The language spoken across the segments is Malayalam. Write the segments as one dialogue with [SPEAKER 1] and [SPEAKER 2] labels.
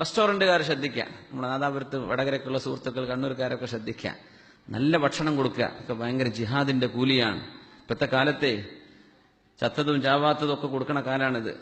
[SPEAKER 1] റെസ്റ്റോറന്റുകാർ ശ്രദ്ധിക്കുക. നമ്മുടെ നാദാപുരത്ത് വടകരക്കുള്ള സുഹൃത്തുക്കൾ കണ്ണൂർക്കാരൊക്കെ ശ്രദ്ധിക്കുക. നല്ല ഭക്ഷണം കൊടുക്കുക. ഒക്കെ ഭയങ്കര ജിഹാദിന്റെ കൂലിയാണ്. ഇപ്പോഴത്തെ കാലത്തെ ചത്തതും ചാവാത്തതും ഒക്കെ കൊടുക്കണ കാലാണിത്.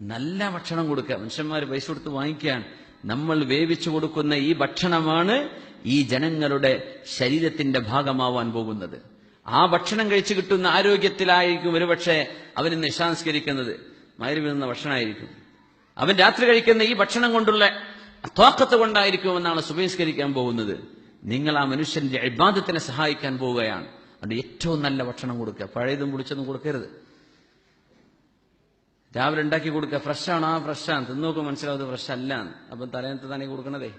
[SPEAKER 1] നല്ല ഭക്ഷണം കൊടുക്കുക. മനുഷ്യന്മാർ പൈസ കൊടുത്ത് വാങ്ങിക്കുകയാണ്. നമ്മൾ വേവിച്ചു കൊടുക്കുന്ന ഈ ഭക്ഷണമാണ് ഈ ജനങ്ങളുടെ ശരീരത്തിന്റെ ഭാഗമാവാൻ പോകുന്നത്. ആ ഭക്ഷണം കഴിച്ചു കിട്ടുന്ന ആരോഗ്യത്തിലായിരിക്കും ഒരുപക്ഷെ അവന് നിശാംസ്കരിക്കുന്നത് മയറി വീഴുന്ന ഭക്ഷണമായിരിക്കും. അവൻ രാത്രി കഴിക്കുന്ന ഈ ഭക്ഷണം കൊണ്ടുള്ള തോക്കത്ത് കൊണ്ടായിരിക്കും എന്നാണ് സുബഹിസ്കരിക്കാൻ പോകുന്നത്. നിങ്ങൾ ആ മനുഷ്യന്റെ ഇബാദത്തിനെ സഹായിക്കാൻ പോവുകയാണ്. അതുകൊണ്ട് ഏറ്റവും നല്ല ഭക്ഷണം കൊടുക്കുക. പഴയതും പിടിച്ചൊന്നും കൊടുക്കരുത്. രാവിലെ ഉണ്ടാക്കി കൊടുക്കുക. ഫ്രഷാണ്. ആ ഫ്രഷാണ്. ആണ് മനസ്സിലാവുന്നത് ഫ്രഷ് അല്ല അപ്പം തലേനത്ത് തന്നെ കൊടുക്കണതേ.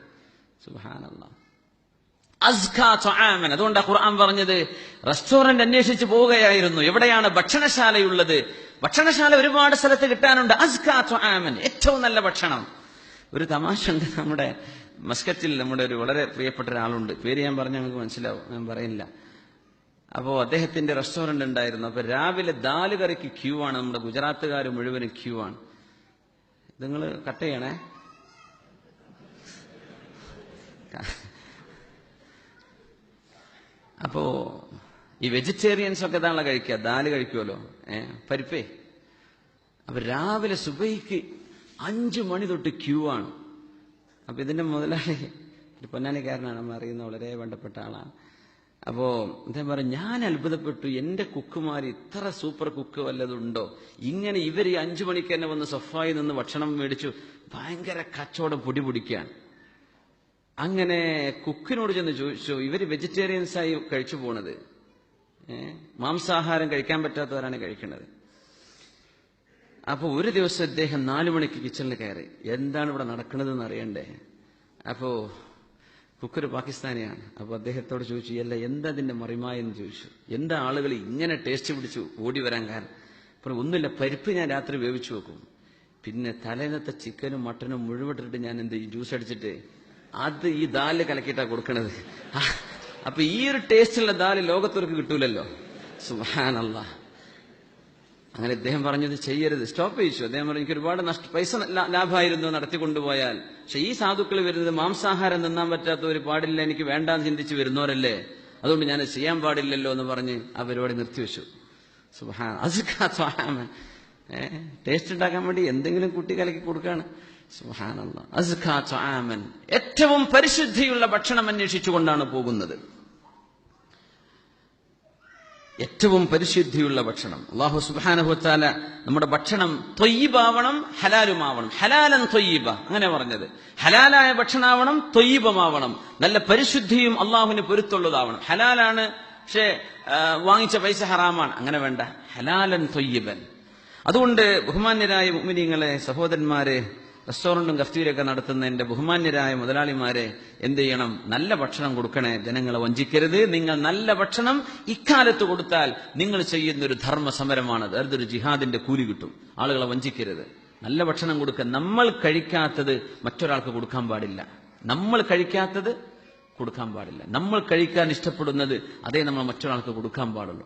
[SPEAKER 1] സുഹാനല്ല അതുകൊണ്ടാ ഖുർആൻ പറഞ്ഞത് റെസ്റ്റോറന്റ് അന്വേഷിച്ച് പോവുകയായിരുന്നു. എവിടെയാണ് ഭക്ഷണശാലയുള്ളത്? ഭക്ഷണശാല ഒരുപാട് സ്ഥലത്ത് കിട്ടാനുണ്ട്. അസ്കാത്തു ആമൻ ഏറ്റവും നല്ല ഭക്ഷണം. ഒരു തമാശ ഉണ്ട് നമ്മുടെ മസ്കറ്റിൽ നമ്മുടെ ഒരു വളരെ പ്രിയപ്പെട്ട ഒരാളുണ്ട്. പേര് ഞാൻ പറഞ്ഞു നിങ്ങൾക്ക് മനസ്സിലാവും. ഞാൻ പറയില്ല അപ്പോൾ അദ്ദേഹത്തിന്റെ റെസ്റ്റോറന്റ് ഉണ്ടായിരുന്നു. അപ്പൊ രാവിലെ ദാൽ കറിക്ക് ക്യൂ ആണ്. നമ്മുടെ ഗുജറാത്തുകാർ മുഴുവനും ക്യൂ ആണ്. നിങ്ങൾ കട്ട് ചെയ്യണേ? അപ്പോ ഈ വെജിറ്റേറിയൻസ് ഒക്കെ ഇതാണല്ലോ കഴിക്കുക. ദാൽ കഴിക്കുമല്ലോ ഏ പരിപ്പേ. അപ്പൊ രാവിലെ സുബൈക്ക് അഞ്ചു മണി തൊട്ട് ക്യൂ ആണ്. അപ്പൊ ഇതിന്റെ മുതലാളി ഒരു പൊന്നാനിക്കാരനാണ് നമ്മൾ അറിയുന്ന വളരെ വേണ്ടപ്പെട്ട ആളാണ്. അപ്പോ അദ്ദേഹം പറഞ്ഞു ഞാൻ അത്ഭുതപ്പെട്ടു. എന്റെ കുക്കുമാർ ഇത്ര സൂപ്പർ കുക്ക് വല്ലതുണ്ടോ? ഇങ്ങനെ ഇവർ ഈ അഞ്ചു മണിക്ക് തന്നെ വന്ന് സഫായി നിന്ന് ഭക്ഷണം മേടിച്ചു. ഭയങ്കര കച്ചവടം പൊടി പൊടിക്കുകയാണ് അങ്ങനെ കുക്കിനോട് ചെന്ന് ചോദിച്ചു ഇവർ വെജിറ്റേറിയൻസ് ആയി കഴിച്ചു പോണത്. മാംസാഹാരം കഴിക്കാൻ പറ്റാത്തവരാണ് കഴിക്കുന്നത്. അപ്പൊ ഒരു ദിവസം അദ്ദേഹം നാലു മണിക്ക് കിച്ചണിൽ കയറി. എന്താണ് ഇവിടെ നടക്കുന്നതെന്ന് അറിയണ്ടേ? അപ്പോ കുക്കർ പാകിസ്ഥാനിയാണ്. അപ്പൊ അദ്ദേഹത്തോട് ചോദിച്ചു അല്ല എന്താ അതിന്റെ മറിമായെന്ന് ചോദിച്ചു. എന്താ ആളുകൾ ഇങ്ങനെ ടേസ്റ്റ് പിടിച്ചു ഓടി വരാൻ കാരണം? അപ്പൊ ഒന്നുമില്ല പരിപ്പ് ഞാൻ രാത്രി വേവിച്ചു വെക്കും. പിന്നെ തലേന്നത്തെ ചിക്കനും മട്ടനും മുഴുവിട്ടിട്ട് ഞാൻ എന്ത് ജ്യൂസ് അടിച്ചിട്ട് അത് ഈ ദാൽ കലക്കിയിട്ടാണ് കൊടുക്കണത്. അപ്പൊ ഈ ഒരു ടേസ്റ്റുള്ള ദാൽ ലോകത്തവർക്ക് കിട്ടൂലല്ലോ. സുഹാനല്ല അങ്ങനെ ഇദ്ദേഹം പറഞ്ഞത് ചെയ്യരുത്. സ്റ്റോപ്പ് ചെയ്യിച്ചു അദ്ദേഹം പറഞ്ഞു എനിക്ക് ഒരുപാട് നഷ്ട പൈസ ലാഭമായിരുന്നു നടത്തിക്കൊണ്ടുപോയാൽ. പക്ഷെ ഈ സാധുക്കൾ വരുന്നത് മാംസാഹാരം നിന്നാൻ പറ്റാത്ത ഒരു പാടില്ല എനിക്ക് വേണ്ടാന്ന് ചിന്തിച്ച് വരുന്നവരല്ലേ? അതുകൊണ്ട് ഞാൻ ചെയ്യാൻ പാടില്ലല്ലോ എന്ന് പറഞ്ഞ് ആ പരിപാടി നിർത്തിവെച്ചു സുഹാൻ അസുഖാൻ ടേസ്റ്റ് ഉണ്ടാക്കാൻ വേണ്ടി എന്തെങ്കിലും കുട്ടി കലക്കി കൊടുക്കാണ് സുഹാനല്ല ഏറ്റവും പരിശുദ്ധിയുള്ള ഭക്ഷണം അന്വേഷിച്ചുകൊണ്ടാണ് പോകുന്നത്. ഏറ്റവും പരിശുദ്ധിയുള്ള ഭക്ഷണം. അള്ളാഹു സുബാനഹുത്താല നമ്മുടെ ഭക്ഷണം തൊയ്യബാവണം ഹലാലുമാവണം. ഹലാലൻ തൊയ്യബ അങ്ങനെ പറഞ്ഞത്. ഹലാലായ ഭക്ഷണമാവണം തൊയ്യബമാവണം നല്ല പരിശുദ്ധിയും അള്ളാഹുവിന് പൊരുത്തുള്ളതാവണം. ഹലാലാണ്. പക്ഷേ വാങ്ങിച്ച പൈസ ഹറാമാണ്. അങ്ങനെ വേണ്ട. ഹലാലൻ തൊയ്യബൻ അതുകൊണ്ട് ബഹുമാന്യരായ മുമിനിങ്ങളെ സഹോദരന്മാരെ റെസ്റ്റോറന്റും കഫ്തീരൊക്കെ നടത്തുന്ന എന്റെ ബഹുമാന്യരായ മുതലാളിമാരെ എന്ത് ചെയ്യണം? നല്ല ഭക്ഷണം കൊടുക്കണേ. ജനങ്ങളെ വഞ്ചിക്കരുത്. നിങ്ങൾ നല്ല ഭക്ഷണം ഇക്കാലത്ത് കൊടുത്താൽ നിങ്ങൾ ചെയ്യുന്ന ഒരു ധർമ്മ സമരമാണ് അതൊരു ജിഹാദിന്റെ കൂലി കിട്ടും. ആളുകളെ വഞ്ചിക്കരുത്. നല്ല ഭക്ഷണം കൊടുക്കുക നമ്മൾ കഴിക്കാത്തത് മറ്റൊരാൾക്ക് കൊടുക്കാൻ പാടില്ല. നമ്മൾ കഴിക്കാത്തത് കൊടുക്കാൻ പാടില്ല. നമ്മൾ കഴിക്കാൻ ഇഷ്ടപ്പെടുന്നത് അതേ നമ്മൾ മറ്റൊരാൾക്ക് കൊടുക്കാൻ പാടുള്ളൂ.